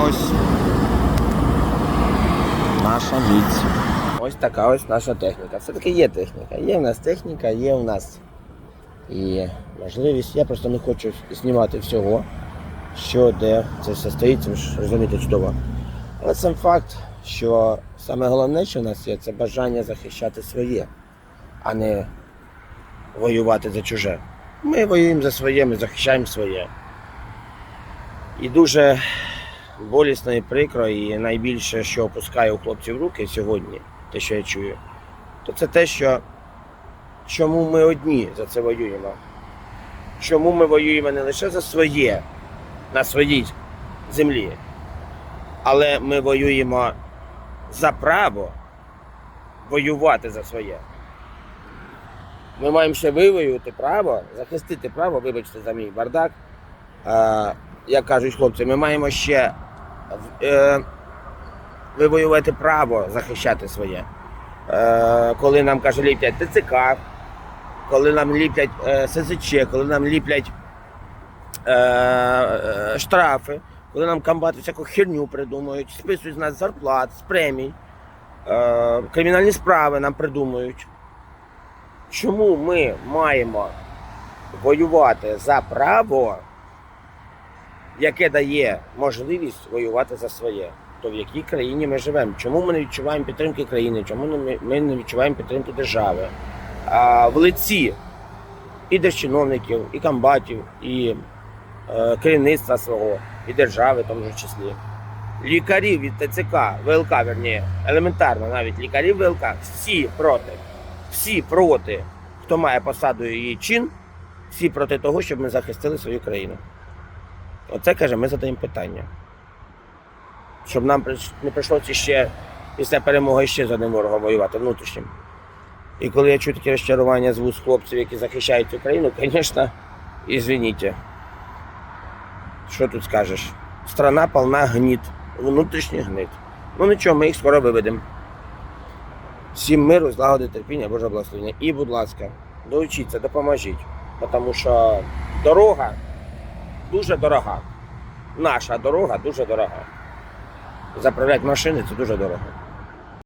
ось наша міць. Ось така ось наша техніка. Все-таки є техніка. Є в нас техніка, є в нас і можливість. Я просто не хочу знімати всього, що де це все стоїть, ви ж розумієте чудово. Але сам факт, що саме головне, що в нас є, це бажання захищати своє, а не воювати за чуже. Ми воюємо за своє, ми захищаємо своє. І дуже болісно і прикро, і найбільше, що опускає у хлопців руки сьогодні, те, що я чую, то це те, що чому ми одні за це воюємо. Чому ми воюємо не лише за своє, на своїй землі, але ми воюємо за право воювати за своє. Ми маємо ще вивоювати право, захистити право, вибачте за мій бардак. Як кажуть хлопці, ми маємо ще е, вивоювати право захищати своє. Е, коли нам каже ліплять ТЦК, коли нам ліплять е, СЗЧ, коли нам ліплять е, штрафи, коли нам комбати всяку херню придумують, списують з нас зарплат, з премій, кримінальні справи нам придумують. Чому ми маємо воювати за право, яке дає можливість воювати за своє? То в якій країні ми живемо? Чому ми не відчуваємо підтримки країни? Чому ми не відчуваємо підтримки держави? А в лиці і держчиновників, і комбатів, і е, керівництва свого, і держави, в тому ж числі. Лікарів від ТЦК, ВЛК, верні, елементарно навіть лікарів ВЛК, всі проти. Всі проти, хто має посаду її чин, всі проти того, щоб ми захистили свою країну. Оце каже, ми задаємо питання. Щоб нам не прийшлося ще після перемоги ще з одним ворогом воювати внутрішнім. І коли я чую такі розчарування з вуст хлопців, які захищають Україну, звісно, ізвиніть. Що тут скажеш? Страна повна гніт, внутрішній гнит. Ну нічого, ми їх скоро виведемо. Всім миру, злагоди, терпіння, Божого благословення. І, будь ласка, долучіться, допоможіть. Тому що дорога дуже дорога. Наша дорога дуже дорога. Заправляти машини це дуже дорого.